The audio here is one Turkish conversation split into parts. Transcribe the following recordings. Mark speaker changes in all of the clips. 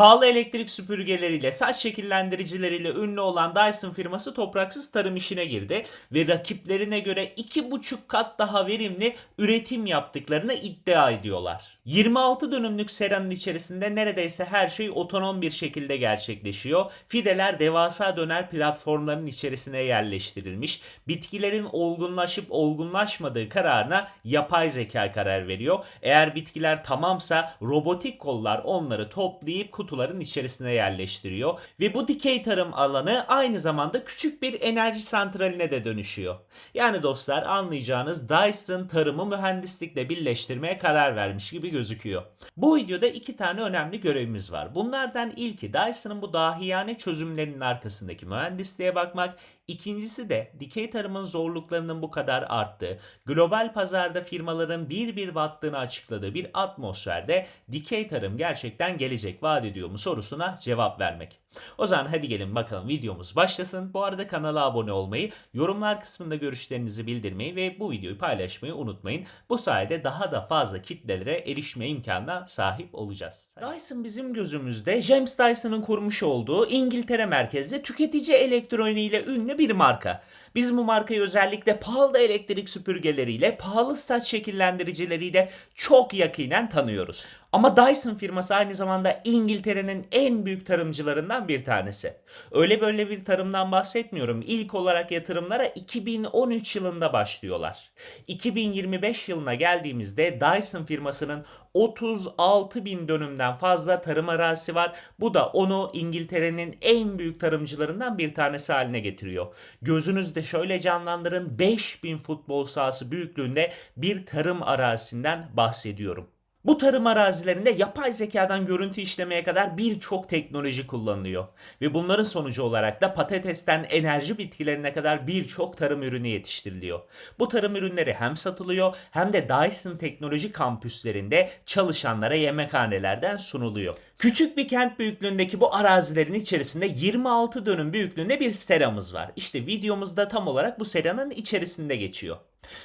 Speaker 1: Pahalı elektrik süpürgeleriyle, saç şekillendiricileriyle ünlü olan Dyson firması topraksız tarım işine girdi ve rakiplerine göre 2,5 kat daha verimli üretim yaptıklarını iddia ediyorlar. 26 dönümlük seranın içerisinde neredeyse her şey otonom bir şekilde gerçekleşiyor. Fideler devasa döner platformların içerisine yerleştirilmiş. Bitkilerin olgunlaşıp olgunlaşmadığı kararına yapay zeka karar veriyor. Eğer bitkiler tamamsa robotik kollar onları toplayıp kutuların içerisine yerleştiriyor ve bu dikey tarım alanı aynı zamanda küçük bir enerji santraline de dönüşüyor. Yani dostlar anlayacağınız Dyson tarımı mühendislikle birleştirmeye karar vermiş gibi gözüküyor. Bu videoda iki tane önemli görevimiz var. Bunlardan ilki Dyson'ın bu dahiyane çözümlerinin arkasındaki mühendisliğe bakmak. İkincisi de dikey tarımın zorluklarının bu kadar arttığı, global pazarda firmaların bir bir battığını açıkladığı bir atmosferde dikey tarım gerçekten gelecek vaat ediyor mu sorusuna cevap vermek. O zaman hadi gelin bakalım videomuz başlasın. Bu arada kanala abone olmayı, yorumlar kısmında görüşlerinizi bildirmeyi ve bu videoyu paylaşmayı unutmayın. Bu sayede daha da fazla kitlelere erişme imkanına sahip olacağız. Dyson bizim gözümüzde James Dyson'ın kurmuş olduğu İngiltere merkezli tüketici elektroniğiyle ünlü bir marka. Biz bu markayı özellikle pahalı elektrik süpürgeleriyle, pahalı saç şekillendiricileriyle çok yakinen tanıyoruz. Ama Dyson firması aynı zamanda İngiltere'nin en büyük tarımcılarından bir tanesi. Öyle böyle bir tarımdan bahsetmiyorum. İlk olarak yatırımlara 2013 yılında başlıyorlar. 2025 yılına geldiğimizde Dyson firmasının 36 bin dönümden fazla tarım arazisi var. Bu da onu İngiltere'nin en büyük tarımcılarından bir tanesi haline getiriyor. Gözünüzde şöyle canlandırın 5000 futbol sahası büyüklüğünde bir tarım arazisinden bahsediyorum. Bu tarım arazilerinde yapay zekadan görüntü işlemeye kadar birçok teknoloji kullanılıyor. Ve bunların sonucu olarak da patatesten enerji bitkilerine kadar birçok tarım ürünü yetiştiriliyor. Bu tarım ürünleri hem satılıyor hem de Dyson Teknoloji kampüslerinde çalışanlara yemekhanelerden sunuluyor. Küçük bir kent büyüklüğündeki bu arazilerin içerisinde 26 dönüm büyüklüğünde bir seramız var. İşte videomuzda tam olarak bu seranın içerisinde geçiyor.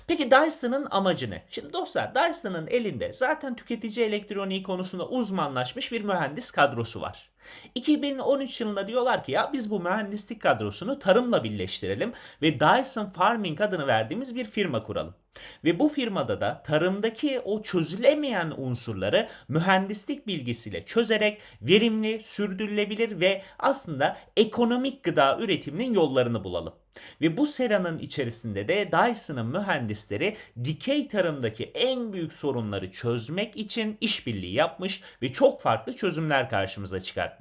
Speaker 1: Peki Dyson'ın amacı ne? Şimdi dostlar Dyson'ın elinde zaten tüketici elektroniği konusunda uzmanlaşmış bir mühendis kadrosu var. 2013 yılında diyorlar ki ya biz bu mühendislik kadrosunu tarımla birleştirelim ve Dyson Farming adını verdiğimiz bir firma kuralım. Ve bu firmada da tarımdaki o çözülemeyen unsurları mühendislik bilgisiyle çözerek verimli, sürdürülebilir ve aslında ekonomik gıda üretiminin yollarını bulalım. Ve bu seranın içerisinde de Dyson'ın mühendisleri dikey tarımdaki en büyük sorunları çözmek için işbirliği yapmış ve çok farklı çözümler karşımıza çıkartmış.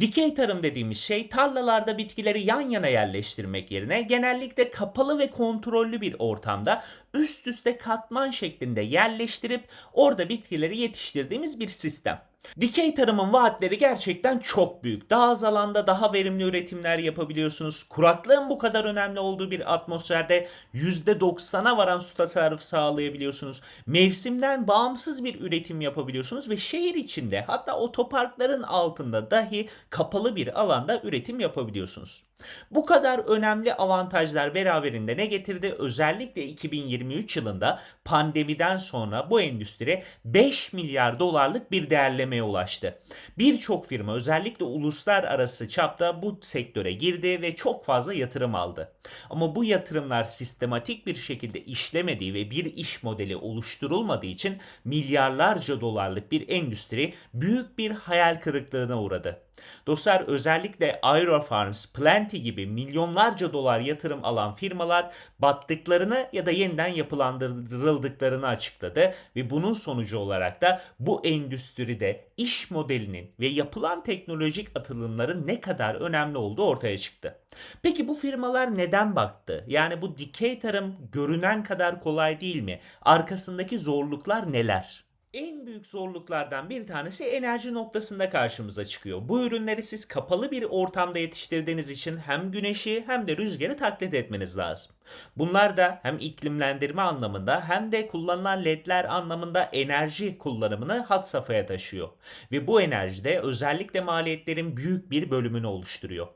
Speaker 1: Dikey tarım dediğimiz şey tarlalarda bitkileri yan yana yerleştirmek yerine genellikle kapalı ve kontrollü bir ortamda üst üste katman şeklinde yerleştirip orada bitkileri yetiştirdiğimiz bir sistem. Dikey tarımın vaatleri gerçekten çok büyük. Daha az alanda daha verimli üretimler yapabiliyorsunuz. Kuraklığın bu kadar önemli olduğu bir atmosferde %90'a varan su tasarrufu sağlayabiliyorsunuz. Mevsimden bağımsız bir üretim yapabiliyorsunuz ve şehir içinde hatta otoparkların altında dahi kapalı bir alanda üretim yapabiliyorsunuz. Bu kadar önemli avantajlar beraberinde ne getirdi? Özellikle 2023 yılında pandemiden sonra bu endüstri 5 milyar dolarlık bir değerlemeye ulaştı. Birçok firma özellikle uluslararası çapta bu sektöre girdi ve çok fazla yatırım aldı. Ama bu yatırımlar sistematik bir şekilde işlemediği ve bir iş modeli oluşturulmadığı için milyarlarca dolarlık bir endüstri büyük bir hayal kırıklığına uğradı. Dostlar özellikle Aerofarms, Plenty gibi milyonlarca dolar yatırım alan firmalar battıklarını ya da yeniden yapılandırıldıklarını açıkladı ve bunun sonucu olarak da bu endüstride iş modelinin ve yapılan teknolojik atılımların ne kadar önemli olduğu ortaya çıktı. Peki bu firmalar neden baktı? Yani bu dikey tarım görünen kadar kolay değil mi? Arkasındaki zorluklar neler? En büyük zorluklardan bir tanesi enerji noktasında karşımıza çıkıyor. Bu ürünleri siz kapalı bir ortamda yetiştirdiğiniz için hem güneşi hem de rüzgarı taklit etmeniz lazım. Bunlar da hem iklimlendirme anlamında hem de kullanılan ledler anlamında enerji kullanımını hat safhaya taşıyor. Ve bu enerjide özellikle maliyetlerin büyük bir bölümünü oluşturuyor.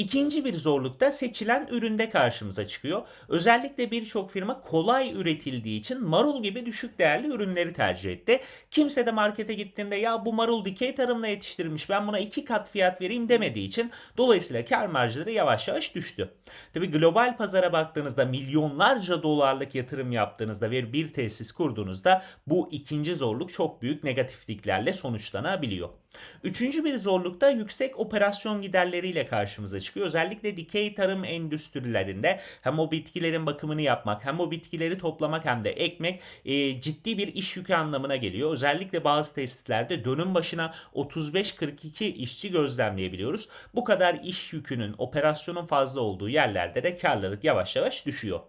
Speaker 1: İkinci bir zorluk da seçilen üründe karşımıza çıkıyor. Özellikle birçok firma kolay üretildiği için marul gibi düşük değerli ürünleri tercih etti. Kimse de markete gittiğinde ya bu marul dikey tarımla yetiştirilmiş ben buna iki kat fiyat vereyim demediği için dolayısıyla kar marjları yavaş yavaş düştü. Tabi global pazara baktığınızda milyonlarca dolarlık yatırım yaptığınızda ve bir tesis kurduğunuzda bu ikinci zorluk çok büyük negatifliklerle sonuçlanabiliyor. Üçüncü bir zorluk da yüksek operasyon giderleriyle karşımıza çıkıyor. Özellikle dikey tarım endüstrilerinde hem o bitkilerin bakımını yapmak hem o bitkileri toplamak hem de ekmek e, ciddi bir iş yükü anlamına geliyor. Özellikle bazı tesislerde dönüm başına 35-42 işçi gözlemleyebiliyoruz. Bu kadar iş yükünün, operasyonun fazla olduğu yerlerde de karlılık yavaş yavaş düşüyor.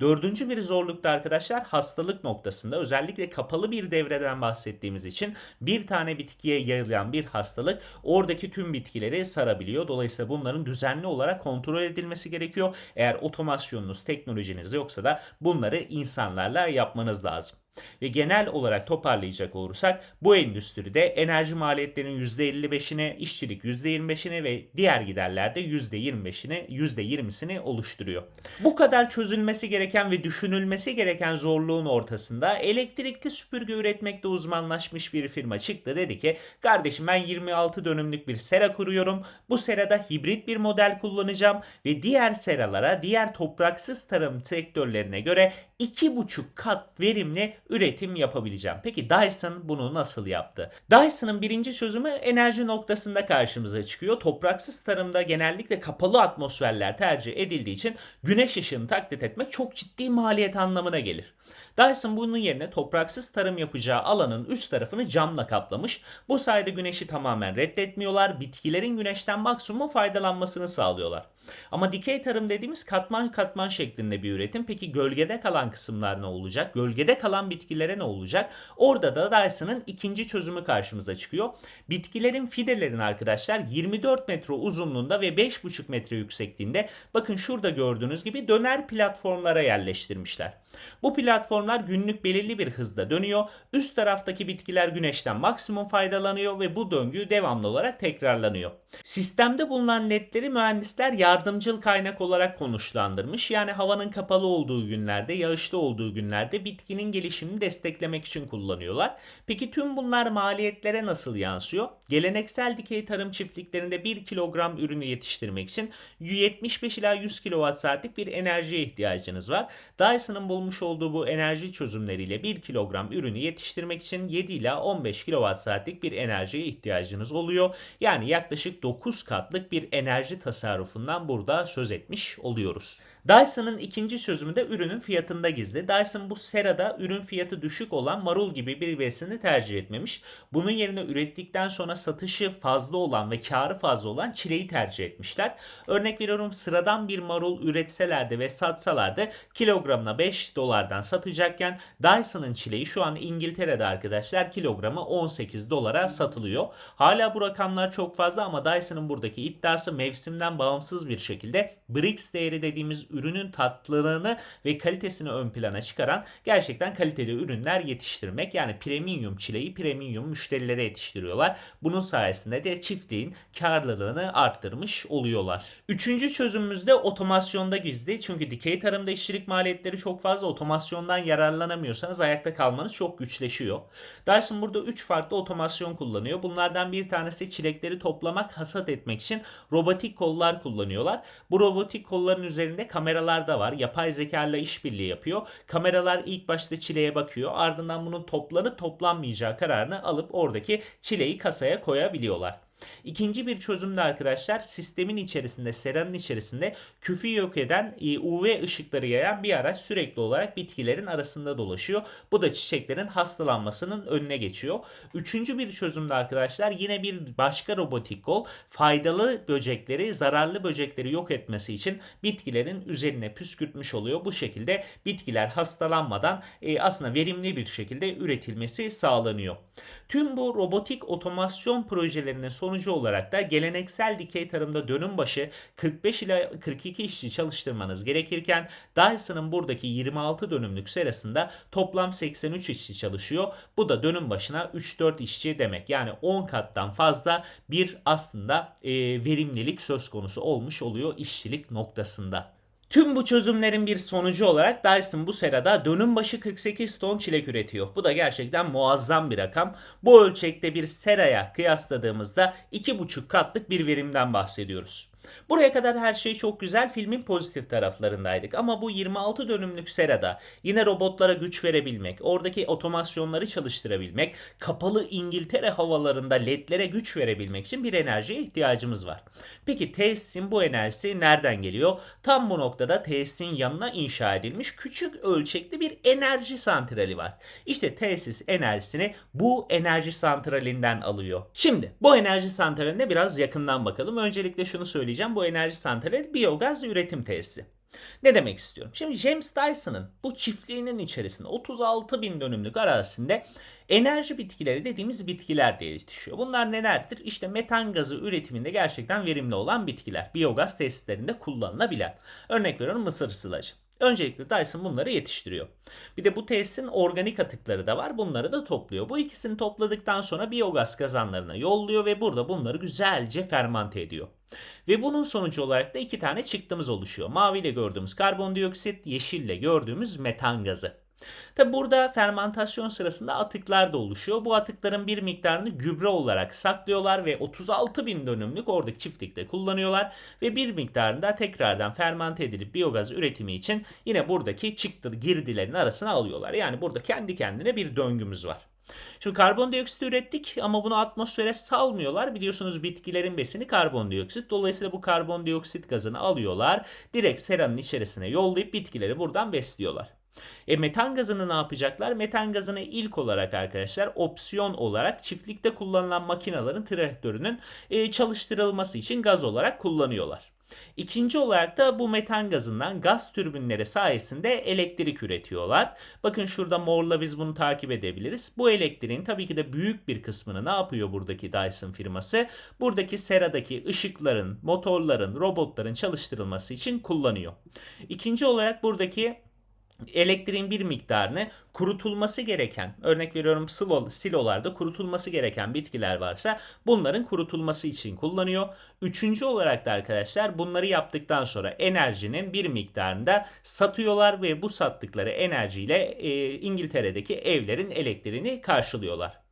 Speaker 1: Dördüncü bir zorluk da arkadaşlar hastalık noktasında özellikle kapalı bir devreden bahsettiğimiz için bir tane bitkiye yayılan bir hastalık oradaki tüm bitkileri sarabiliyor. Dolayısıyla bunların düzenli olarak kontrol edilmesi gerekiyor. Eğer otomasyonunuz, teknolojiniz yoksa da bunları insanlarla yapmanız lazım. Ve genel olarak toparlayacak olursak bu endüstride enerji maliyetlerinin %55'ini, işçilik %25'ini ve diğer giderlerde %25'ini, %20'sini oluşturuyor. Bu kadar çözülmesi gereken ve düşünülmesi gereken zorluğun ortasında elektrikli süpürge üretmekte uzmanlaşmış bir firma çıktı. Dedi ki kardeşim ben 26 dönümlük bir sera kuruyorum. Bu serada hibrit bir model kullanacağım ve diğer seralara, diğer topraksız tarım sektörlerine göre 2,5 kat verimli üretim yapabileceğim. Peki Dyson bunu nasıl yaptı? Dyson'ın birinci çözümü enerji noktasında karşımıza çıkıyor. Topraksız tarımda genellikle kapalı atmosferler tercih edildiği için güneş ışığını taklit etmek çok ciddi maliyet anlamına gelir. Dyson bunun yerine topraksız tarım yapacağı alanın üst tarafını camla kaplamış. Bu sayede güneşi tamamen reddetmiyorlar. Bitkilerin güneşten maksimum faydalanmasını sağlıyorlar. Ama dikey tarım dediğimiz katman katman şeklinde bir üretim. Peki gölgede kalan kısımlar ne olacak? Gölgede kalan bitkilere ne olacak? Orada da Dyson'ın ikinci çözümü karşımıza çıkıyor. Bitkilerin fidelerin arkadaşlar 24 metre uzunluğunda ve 5,5 metre yüksekliğinde bakın şurada gördüğünüz gibi döner platformlara yerleştirmişler. Bu platformlar günlük belirli bir hızda dönüyor. Üst taraftaki bitkiler güneşten maksimum faydalanıyor ve bu döngü devamlı olarak tekrarlanıyor. Sistemde bulunan ledleri mühendisler yardımcıl kaynak olarak konuşlandırmış. Yani havanın kapalı olduğu günlerde, yağışlı olduğu günlerde bitkinin gelişimini desteklemek için kullanıyorlar. Peki tüm bunlar maliyetlere nasıl yansıyor? Geleneksel dikey tarım çiftliklerinde 1 kilogram ürünü yetiştirmek için 75 ila 100 kWh saatlik bir enerjiye ihtiyacınız var. Dyson'ın bulmuş olduğu bu enerji çözümleriyle 1 kilogram ürünü yetiştirmek için 7 ila 15 kWh saatlik bir enerjiye ihtiyacınız oluyor. Yani yaklaşık 9 katlık bir enerji tasarrufundan burada söz etmiş oluyoruz. Dyson'ın ikinci çözümü de ürünün fiyatında gizli. Dyson bu serada ürün fiyatı düşük olan marul gibi bir besini tercih etmemiş. Bunun yerine ürettikten sonra satışı fazla olan ve karı fazla olan çileği tercih etmişler. Örnek veriyorum sıradan bir marul üretselerdi ve satsalardı kilogramına 5 dolardan satacakken Dyson'ın çileği şu an İngiltere'de arkadaşlar kilogramı 18 dolara satılıyor. Hala bu rakamlar çok fazla ama Dyson'ın buradaki iddiası mevsimden bağımsız bir şekilde BRICS değeri dediğimiz ürünün tatlılığını ve kalitesini ön plana çıkaran gerçekten kaliteli ürünler yetiştirmek. Yani premium çileği premium müşterilere yetiştiriyorlar. Bunun sayesinde de çiftliğin karlılığını arttırmış oluyorlar. Üçüncü çözümümüz de otomasyonda gizli. Çünkü dikey tarımda işçilik maliyetleri çok fazla. Otomasyondan yararlanamıyorsanız ayakta kalmanız çok güçleşiyor. Dyson burada 3 farklı otomasyon kullanıyor. Bunlardan bir tanesi çilekleri toplamak, hasat etmek için robotik kollar kullanıyorlar. Bu robotik kolların üzerinde kameralar da var. Yapay zeka ile işbirliği yapıyor. Kameralar ilk başta çileğe bakıyor. Ardından bunun toplanıp toplanmayacağı kararını alıp oradaki çileği kasaya koyabiliyorlar. İkinci bir çözüm de arkadaşlar sistemin içerisinde, seranın içerisinde küfü yok eden e, UV ışıkları yayan bir araç sürekli olarak bitkilerin arasında dolaşıyor. Bu da çiçeklerin hastalanmasının önüne geçiyor. Üçüncü bir çözüm de arkadaşlar yine bir başka robotik kol faydalı böcekleri, zararlı böcekleri yok etmesi için bitkilerin üzerine püskürtmüş oluyor. Bu şekilde bitkiler hastalanmadan e, aslında verimli bir şekilde üretilmesi sağlanıyor. Tüm bu robotik otomasyon projelerinin sonucu sonucu olarak da geleneksel dikey tarımda dönüm başı 45 ila 42 işçi çalıştırmanız gerekirken Dyson'ın buradaki 26 dönümlük serasında toplam 83 işçi çalışıyor. Bu da dönüm başına 3-4 işçi demek. Yani 10 kattan fazla bir aslında e, verimlilik söz konusu olmuş oluyor işçilik noktasında. Tüm bu çözümlerin bir sonucu olarak Dyson bu serada dönüm başı 48 ton çilek üretiyor. Bu da gerçekten muazzam bir rakam. Bu ölçekte bir seraya kıyasladığımızda 2,5 katlık bir verimden bahsediyoruz. Buraya kadar her şey çok güzel filmin pozitif taraflarındaydık ama bu 26 dönümlük serada yine robotlara güç verebilmek, oradaki otomasyonları çalıştırabilmek, kapalı İngiltere havalarında ledlere güç verebilmek için bir enerjiye ihtiyacımız var. Peki tesisin bu enerjisi nereden geliyor? Tam bu noktada tesisin yanına inşa edilmiş küçük ölçekli bir enerji santrali var. İşte tesis enerjisini bu enerji santralinden alıyor. Şimdi bu enerji santraline biraz yakından bakalım. Öncelikle şunu söyleyeceğim. Bu enerji santrali biyogaz üretim tesisi. Ne demek istiyorum? Şimdi James Dyson'ın bu çiftliğinin içerisinde 36 bin dönümlük arazisinde enerji bitkileri dediğimiz bitkiler diye yetişiyor. Bunlar nelerdir? İşte metan gazı üretiminde gerçekten verimli olan bitkiler. Biyogaz tesislerinde kullanılabilen. Örnek veriyorum mısır sılacı. Öncelikle Dyson bunları yetiştiriyor. Bir de bu tesisin organik atıkları da var. Bunları da topluyor. Bu ikisini topladıktan sonra biyogaz kazanlarına yolluyor ve burada bunları güzelce fermante ediyor. Ve bunun sonucu olarak da iki tane çıktımız oluşuyor. Maviyle gördüğümüz karbondioksit, yeşille gördüğümüz metan gazı. Tabi burada fermentasyon sırasında atıklar da oluşuyor. Bu atıkların bir miktarını gübre olarak saklıyorlar ve 36 bin dönümlük oradaki çiftlikte kullanıyorlar. Ve bir miktarını da tekrardan fermente edilip biyogaz üretimi için yine buradaki çıktı girdilerin arasına alıyorlar. Yani burada kendi kendine bir döngümüz var. Şimdi karbondioksit ürettik ama bunu atmosfere salmıyorlar. Biliyorsunuz bitkilerin besini karbondioksit. Dolayısıyla bu karbondioksit gazını alıyorlar. Direkt seranın içerisine yollayıp bitkileri buradan besliyorlar. E metan gazını ne yapacaklar? Metan gazını ilk olarak arkadaşlar opsiyon olarak çiftlikte kullanılan makinelerin traktörünün e, çalıştırılması için gaz olarak kullanıyorlar. İkinci olarak da bu metan gazından gaz türbinleri sayesinde elektrik üretiyorlar. Bakın şurada morla biz bunu takip edebiliriz. Bu elektriğin tabii ki de büyük bir kısmını ne yapıyor buradaki Dyson firması? Buradaki seradaki ışıkların, motorların, robotların çalıştırılması için kullanıyor. İkinci olarak buradaki elektriğin bir miktarını kurutulması gereken, örnek veriyorum silo, silolarda kurutulması gereken bitkiler varsa bunların kurutulması için kullanıyor. Üçüncü olarak da arkadaşlar bunları yaptıktan sonra enerjinin bir miktarını da satıyorlar ve bu sattıkları enerjiyle e, İngiltere'deki evlerin elektriğini karşılıyorlar.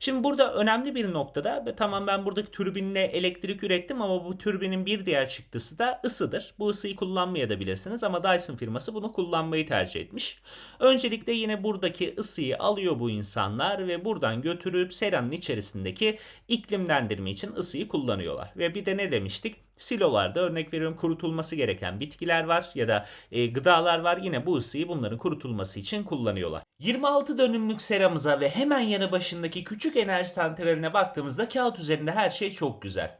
Speaker 1: Şimdi burada önemli bir noktada tamam ben buradaki türbinle elektrik ürettim ama bu türbinin bir diğer çıktısı da ısıdır. Bu ısıyı kullanmaya da bilirsiniz ama Dyson firması bunu kullanmayı tercih etmiş. Öncelikle yine buradaki ısıyı alıyor bu insanlar ve buradan götürüp seranın içerisindeki iklimlendirme için ısıyı kullanıyorlar. Ve bir de ne demiştik? Silolarda örnek veriyorum kurutulması gereken bitkiler var ya da e, gıdalar var. Yine bu ısıyı bunların kurutulması için kullanıyorlar. 26 dönümlük seramıza ve hemen yanı başındaki küçük enerji santraline baktığımızda kağıt üzerinde her şey çok güzel.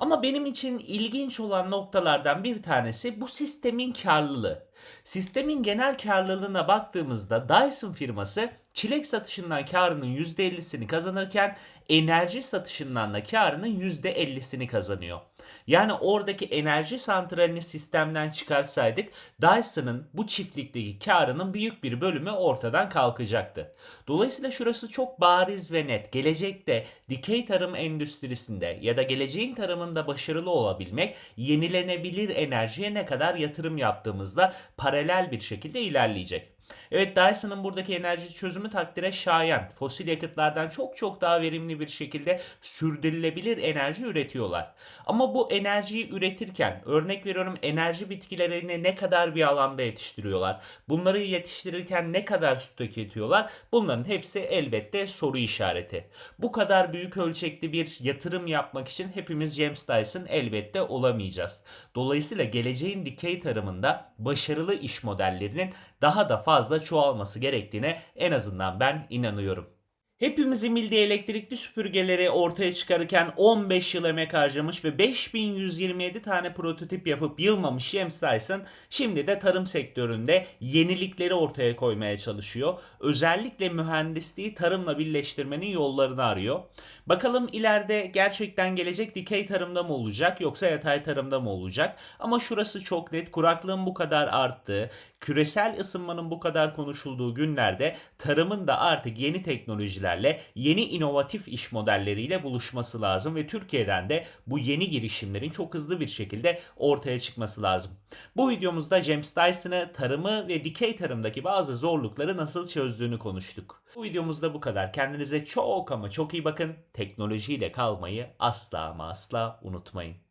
Speaker 1: Ama benim için ilginç olan noktalardan bir tanesi bu sistemin karlılığı. Sistemin genel karlılığına baktığımızda Dyson firması çilek satışından karının %50'sini kazanırken enerji satışından da karının %50'sini kazanıyor. Yani oradaki enerji santralini sistemden çıkarsaydık Dyson'ın bu çiftlikteki karının büyük bir bölümü ortadan kalkacaktı. Dolayısıyla şurası çok bariz ve net. Gelecekte dikey tarım endüstrisinde ya da geleceğin tarımında başarılı olabilmek yenilenebilir enerjiye ne kadar yatırım yaptığımızda paralel bir şekilde ilerleyecek. Evet Dyson'ın buradaki enerji çözümü takdire şayan. Fosil yakıtlardan çok çok daha verimli bir şekilde sürdürülebilir enerji üretiyorlar. Ama bu enerjiyi üretirken örnek veriyorum enerji bitkilerini ne kadar bir alanda yetiştiriyorlar? Bunları yetiştirirken ne kadar su tüketiyorlar? Bunların hepsi elbette soru işareti. Bu kadar büyük ölçekli bir yatırım yapmak için hepimiz James Dyson elbette olamayacağız. Dolayısıyla geleceğin dikey tarımında başarılı iş modellerinin daha da fazla çoğalması gerektiğine en azından ben inanıyorum. Hepimizin bildiği elektrikli süpürgeleri ortaya çıkarırken 15 yıl emek harcamış ve 5127 tane prototip yapıp yılmamış James Dyson şimdi de tarım sektöründe yenilikleri ortaya koymaya çalışıyor. Özellikle mühendisliği tarımla birleştirmenin yollarını arıyor. Bakalım ileride gerçekten gelecek dikey tarımda mı olacak yoksa yatay tarımda mı olacak? Ama şurası çok net kuraklığın bu kadar arttığı, küresel ısınmanın bu kadar konuşulduğu günlerde tarımın da artık yeni teknolojilerle, yeni inovatif iş modelleriyle buluşması lazım ve Türkiye'den de bu yeni girişimlerin çok hızlı bir şekilde ortaya çıkması lazım. Bu videomuzda James Dyson'ı tarımı ve dikey tarımdaki bazı zorlukları nasıl çözdüğünü konuştuk. Bu videomuzda bu kadar. Kendinize çok ama çok iyi bakın. Teknolojiyle kalmayı asla ama asla unutmayın.